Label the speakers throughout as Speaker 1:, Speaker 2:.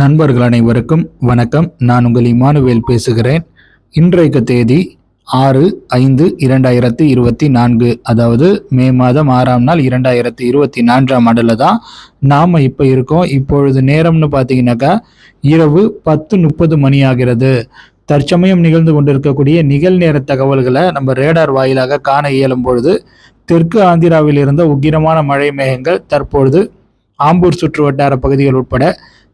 Speaker 1: நண்பர்கள் அனைவருக்கும் வணக்கம். நான் உங்கள் இமானுவேல் பேசுகிறேன். இன்றைக்கு தேதி ஆறு ஐந்து இரண்டாயிரத்தி இருபத்தி நான்கு அதாவது மே மாதம் ஆறாம் நாள் இரண்டாயிரத்தி இருபத்தி நான்காம் ஆண்டில் தான் நாம் இப்போ இருக்கோம். இப்பொழுது நேரம்னு பார்த்தீங்கன்னாக்கா இரவு பத்து முப்பது மணி ஆகிறது. தற்சமயம் நிகழ்ந்து கொண்டிருக்கக்கூடிய நிகழ்நேர தகவல்களை நம்ம ரேடார் வாயிலாக காண இயலும் பொழுது தெற்கு ஆந்திராவில் இருந்த உக்கிரமான மழை மேகங்கள் தற்பொழுது ஆம்பூர் சுற்று வட்டார பகுதிகள் உட்பட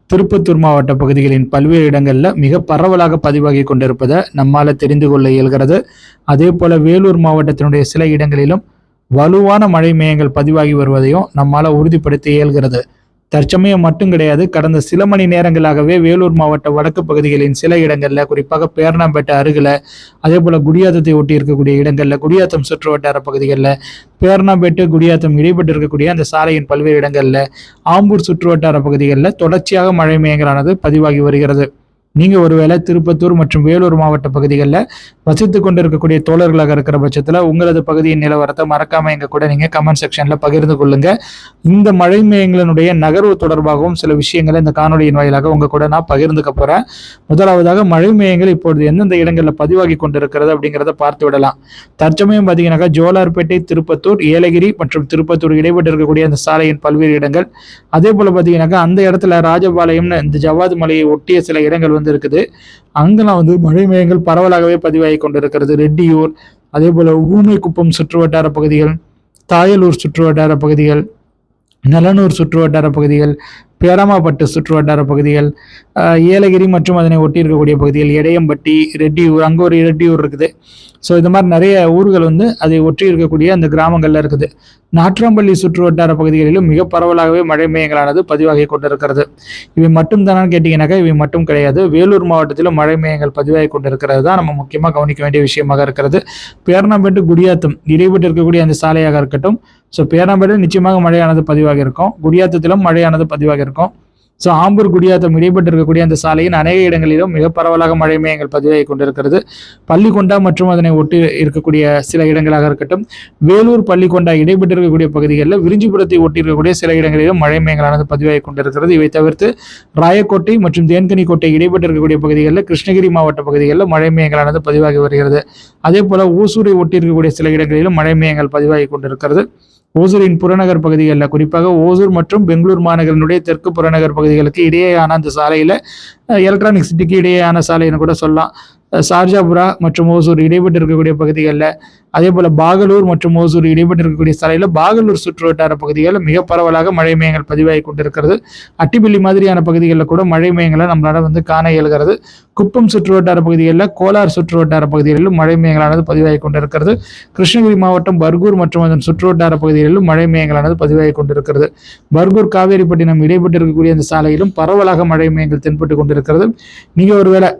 Speaker 1: திருப்பத்தூர் மாவட்ட பகுதிகளின் பல்வேறு இடங்களில் மிக பரவலாக பதிவாகி கொண்டிருப்பதை நம்மால் தெரிந்து கொள்ள இயல்கிறது. அதே போல வேலூர் மாவட்டத்தினுடைய சில இடங்களிலும் வலுவான மழை மேயங்கள் பதிவாகி வருவதையும் நம்மால் உறுதிப்படுத்த இயல்கிறது. தற்சமயம் மட்டும் கிடையாது கடந்த சில மணி நேரங்களாகவே வேலூர் மாவட்ட வடக்கு பகுதிகளின் சில இடங்களில் குறிப்பாக பேரணாம்பேட்டை அருகில் அதே போல் குடியாத்தத்தை ஒட்டி இருக்கக்கூடிய இடங்களில் குடியாத்தம் சுற்று வட்டார பகுதிகளில் பேரணாம்பேட்டு குடியாத்தம் இடைப்பட்டு இருக்கக்கூடிய அந்த சாலையின் பல்வேறு இடங்களில் ஆம்பூர் சுற்று வட்டார பகுதிகளில் தொடர்ச்சியாக மழை மேகங்களானது பதிவாகி வருகிறது. நீங்கள் ஒருவேளை திருப்பத்தூர் மற்றும் வேலூர் மாவட்ட பகுதிகளில் வசித்து கொண்டிருக்கக்கூடிய தோழர்களாக இருக்கிற பட்சத்தில் உங்களது பகுதியின் நிலவரத்தை மறக்காம எங்க கூட நீங்கள் கமெண்ட் செக்ஷனில் பகிர்ந்து கொள்ளுங்க. இந்த மழை மேயங்களினுடைய நகர்வு தொடர்பாகவும் சில விஷயங்களை இந்த காணொலியின் வாயிலாக உங்க கூட நான் பகிர்ந்துக்க போறேன். முதலாவதாக மழை மேயங்கள் இப்பொழுது எந்தெந்த இடங்களில் பதிவாகி கொண்டிருக்கிறது அப்படிங்கிறத பார்த்து விடலாம். தற்சமயம் பார்த்தீங்கன்னாக்கா ஜோலார்பேட்டை திருப்பத்தூர் ஏலகிரி மற்றும் திருப்பத்தூர் இடைப்பட்டு இருக்கக்கூடிய அந்த சாலையின் பல்வேறு இடங்கள். அதே போல பார்த்தீங்கன்னாக்கா அந்த இடத்துல ராஜபாளையம்னு இந்த ஜவ்வாது மலையை ஒட்டிய சில இடங்கள் வந்து இருக்குது அங்கெல்லாம் வந்து மழை மேகங்கள் பரவலாகவே பதிவாகி கொண்டிருக்கிறது. ரெட்டியூர் அதே போல ஊமைக்குப்பம் சுற்று வட்டார பகுதிகள் தாயலூர் சுற்று வட்டார பகுதிகள் நலனூர் சுற்று வட்டார பகுதிகள் பேராமாப்பட்டு சுற்று வட்டார பகுதிகள் ஏலகிரி மற்றும் அதனை ஒட்டி இருக்கக்கூடிய பகுதிகள் இடையம்பட்டி ரெட்டியூர் அங்கே ஒரு ரெட்டியூர் இருக்குது. ஸோ இந்த மாதிரி நிறைய ஊர்கள் வந்து அதை ஒட்டி இருக்கக்கூடிய அந்த கிராமங்கள்ல இருக்குது. நாற்றாம்பள்ளி சுற்று வட்டார பகுதிகளிலும் மிக பரவலாகவே மழை மேயங்களானது பதிவாகி கொண்டிருக்கிறது. இவை மட்டும் தானு கேட்டிங்கனாக்கா இவை மட்டும் கிடையாது. வேலூர் மாவட்டத்திலும் மழை மேயங்கள் பதிவாகி கொண்டிருக்கிறது தான் நம்ம முக்கியமாக கவனிக்க வேண்டிய விஷயமாக இருக்கிறது. பேரணம்பேட்டு குடியாத்தம் இடைப்பட்டு இருக்கக்கூடிய அந்த சாலையாக இருக்கட்டும். ஸோ பேரணம்பேட்டு நிச்சயமாக மழையானது பதிவாக இருக்கும் குடியாத்தத்திலும் மழையானது பதிவாக இருக்கும் ஸோ ஆம்பூர் குடியாத்தம் இடைப்பட்டு இருக்கக்கூடிய அந்த சாலையின் அநேக இடங்களிலும் மிக பரவலாக மழை மேயங்கள் பதிவாகி கொண்டிருக்கிறது. பள்ளிக்கொண்டா மற்றும் அதனை ஒட்டி இருக்கக்கூடிய சில இடங்களாக இருக்கட்டும் வேலூர் பள்ளிக்கொண்டா இடைப்பட்டு இருக்கக்கூடிய பகுதிகளில் விரிஞ்சிபுரத்தை ஒட்டி இருக்கக்கூடிய சில இடங்களிலும் மழை மேயங்களானது பதிவாகி கொண்டிருக்கிறது. இவை தவிர்த்து ராயக்கோட்டை மற்றும் தேன்கனி கோட்டை இடைப்பட்டு இருக்கக்கூடிய பகுதிகளில் கிருஷ்ணகிரி மாவட்ட பகுதிகளில் மழை மேயங்களானது பதிவாகி வருகிறது. அதே போல ஊசூரை ஒட்டி இருக்கக்கூடிய சில இடங்களிலும் மழை மேயங்கள் பதிவாகி கொண்டிருக்கிறது. ஓசூரின் புறநகர் பகுதிகளில் குறிப்பாக ஓசூர் மற்றும் பெங்களூர் மாநகரினுடைய தெற்கு புறநகர் பகுதிகளுக்கு இடையேயான அந்த சாலையில் எலக்ட்ரானிக் சிட்டிக்கு இடையேயான சாலைன்னு கூட சொல்லலாம். சார்ஜாபுரா மற்றும் ஓசூர் இடைப்பட்டு இருக்கக்கூடிய பகுதிகளில் அதே போல் பாகலூர் மற்றும் ஓசூர் இடைப்பட்டு இருக்கக்கூடிய சாலையில் பாகலூர் சுற்றுவட்டார பகுதிகளில் மிக பரவலாக மழை மேயங்கள் பதிவாகி கொண்டிருக்கிறது. அட்டிப்பள்ளி மாதிரியான பகுதிகளில் கூட மழை மேயங்களை நம்மளால் வந்து காண இயல்கிறது. குப்பம் சுற்றுவட்டார பகுதிகளில் கோலார் சுற்றுவட்டார பகுதிகளிலும் மழை மேயங்களானது பதிவாகி கொண்டிருக்கிறது. கிருஷ்ணகிரி மாவட்டம் பர்கூர் மற்றும் அதன் சுற்றுவட்டார பகுதிகளிலும் மழை மேயங்களானது பதிவாகி கொண்டிருக்கிறது. பர்கூர் காவேரிப்பட்டினம் இடைப்பட்டு இருக்கக்கூடிய அந்த சாலையிலும் பரவலாக மழை மேயங்கள் தென்பட்டு கொண்டிருக்கிறது. நீங்கள் ஒருவேளை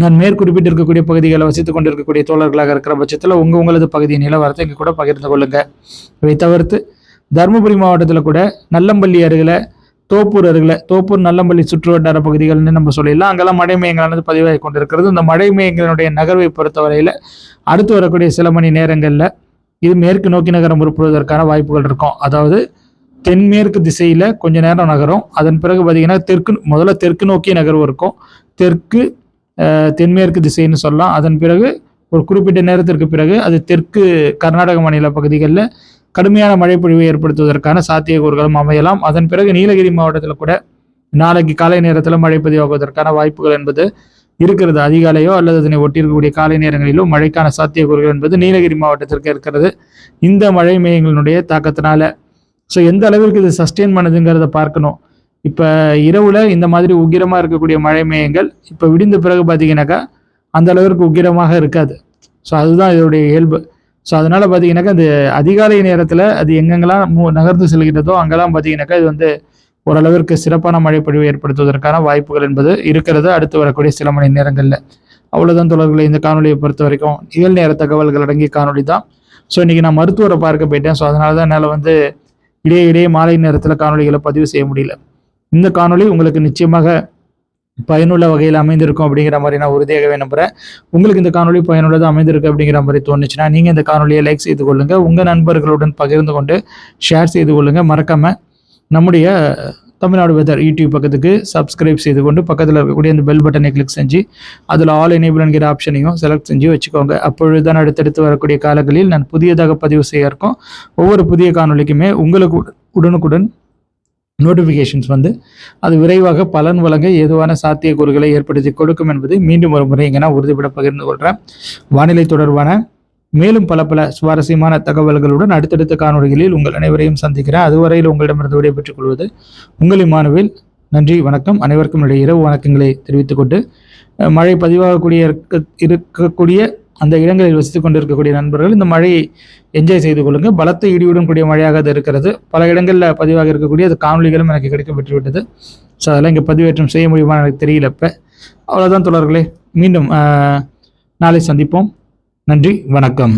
Speaker 1: நான் மேற்குறிப்பிட்டு இருக்கக்கூடிய பகுதிகளை வசித்துக் கொண்டிருக்கக்கூடிய தோழர்களாக இருக்கிற பட்சத்தில் உங்க உங்களது பகுதியின் நிலவரத்தை இங்கே கூட பகிர்ந்து கொள்ளுங்க. இவை தவிர்த்து தருமபுரி மாவட்டத்தில் கூட நல்லம்பள்ளி அருகில் தோப்பூர் அருகில் தோப்பூர் நல்லம்பள்ளி சுற்று வட்டார பகுதிகள்னு நம்ம சொல்லிடலாம். அங்கெல்லாம் மழை மேகங்களானது பதிவாகி கொண்டிருக்கிறது. இந்த மழை மேகங்களுடைய நகர்வை பொறுத்தவரையில் அடுத்து வரக்கூடிய சில மணி நேரங்களில் இது மேற்கு நோக்கி நகரம் உருப்படுவதற்கான வாய்ப்புகள் இருக்கும். அதாவது தென்மேற்கு திசையில் கொஞ்ச நேரம் நகரும். அதன் பிறகு பார்த்தீங்கன்னா தெற்கு முதல்ல தெற்கு நோக்கி நகர்வு இருக்கும். தெற்கு தென்மேற்கு திசைன்னு சொல்லலாம். அதன் பிறகு ஒரு குறிப்பிட்ட நேரத்திற்கு பிறகு அது தெற்கு கர்நாடக மாநில பகுதிகளில் கடுமையான மழைப்பொழிவை ஏற்படுத்துவதற்கான சாத்தியக்கூறுகளும் அமையலாம். அதன் பிறகு நீலகிரி மாவட்டத்தில் கூட நாளைக்கு காலை நேரத்தில் மழை பதிவாகுவதற்கான வாய்ப்புகள் என்பது இருக்கிறது. அதிகாலையோ அல்லது அதனை ஒட்டியிருக்கக்கூடிய காலை நேரங்களிலோ மழைக்கான சாத்தியக்கூறுகள் என்பது நீலகிரி மாவட்டத்திற்கு இருக்கிறது. இந்த மழை மேயங்களினுடைய தாக்கத்தினால ஸோ எந்த அளவிற்கு இது சஸ்டெயின் பண்ணுதுங்கிறத பார்க்கணும். இப்போ இரவுல இந்த மாதிரி உக்கிரமாக இருக்கக்கூடிய மழை மேயங்கள் இப்போ விடிந்த பிறகு பார்த்தீங்கன்னாக்கா அந்த அளவிற்கு உக்கிரமாக இருக்காது. ஸோ அதுதான் இதோடைய இயல்பு. ஸோ அதனால பார்த்தீங்கன்னாக்கா அது அதிகாலை நேரத்தில் அது எங்கெங்கெல்லாம் மூ- நகர்ந்து செல்கிறதோ அங்கெல்லாம் பார்த்தீங்கன்னாக்கா இது வந்து ஓரளவிற்கு சிறப்பான மழைப்பொழிவு ஏற்படுத்துவதற்கான வாய்ப்புகள் என்பது இருக்கிறது. அடுத்து வரக்கூடிய சில மணி நேரங்களில். அவ்வளவுதான் தொடர்களை இந்த காணொலியை பொறுத்த வரைக்கும். நிகழ்நேர தகவல்கள் அடங்கிய காணொலி தான். ஸோ இன்னைக்கு நான் மருத்துவரை பார்க்க போயிட்டேன். ஸோ அதனால தான் என்னால் வந்து இடையே இடையே மாலை நேரத்தில் காணொலிகளை பதிவு செய்ய முடியல. இந்த காணொளி உங்களுக்கு நிச்சயமாக பயனுள்ள வகையில் அமைந்திருக்கும் அப்படிங்கிற மாதிரி நான் உறுதியாகவே நம்புகிறேன் உங்களுக்கு இந்த காணொளி பயனுள்ளதாக அமைந்திருக்கு அப்படிங்கிற மாதிரி தோணுச்சுன்னா நீங்கள் இந்த காணொலியை லைக் செய்து கொள்ளுங்கள் உங்கள் நண்பர்களுடன் பகிர்ந்து கொண்டு ஷேர் செய்து கொள்ளுங்கள் மறக்காம நம்முடைய தமிழ்நாடு வெதர் யூடியூப் பக்கத்துக்கு சப்ஸ்கிரைப் செய்து கொண்டு பக்கத்தில் இருக்கக்கூடிய அந்த பெல் பட்டனை கிளிக் செஞ்சு அதில் ஆல் எனேபிள் என்கிற ஆப்ஷனையும் செலக்ட் செஞ்சு வச்சுக்கோங்க. அப்பொழுது தான் அடுத்தடுத்து வரக்கூடிய காலங்களில் நான் புதியதாக பதிவு செய்ய இருக்கோம். ஒவ்வொரு புதிய காணொளிக்குமே உங்களுக்கு உடனுக்குடன் நோட்டிஃபிகேஷன்ஸ் வந்து அது விரைவாக பலன் வழங்க ஏதுவான சாத்தியக்கூறுகளை ஏற்படுத்தி கொடுக்கும் என்பதை மீண்டும் ஒரு முறை எங்கன்னா உறுதிபட பகிர்ந்து கொள்கிறேன் வானிலை தொடர்பான மேலும் பல பல சுவாரஸ்யமான தகவல்களுடன் அடுத்தடுத்த காணொலிகளில் உங்கள் அனைவரையும் சந்திக்கிறேன். அதுவரையில் உங்களிடமிருந்து விடைபெற்றுக் கொள்வது உங்கள் இமானுவேல். நன்றி வணக்கம். அனைவருக்கும் என்னுடைய இரவு வணக்கங்களை தெரிவித்துக் கொண்டு மழை பதிவாகக்கூடிய இருக்க இருக்கக்கூடிய அந்த இடங்களில் வசித்துக் கொண்டிருக்கக்கூடிய நண்பர்கள் இந்த மழையை என்ஜாய் செய்து கொள்ளுங்கள். பலத்த இடியுடன் கூடிய மழையாக அது இருக்கிறது. பல இடங்களில் பதிவாக இருக்கக்கூடிய அது காணொளிகளும் எனக்கு கிடைக்க பெற்றுவிட்டது. ஸோ அதெல்லாம் இங்கே பதிவேற்றம் செய்ய முடியுமா எனக்கு தெரியல இப்போ அவ்வளோதான் தொடர்களே மீண்டும் நாளை சந்திப்போம். நன்றி வணக்கம்.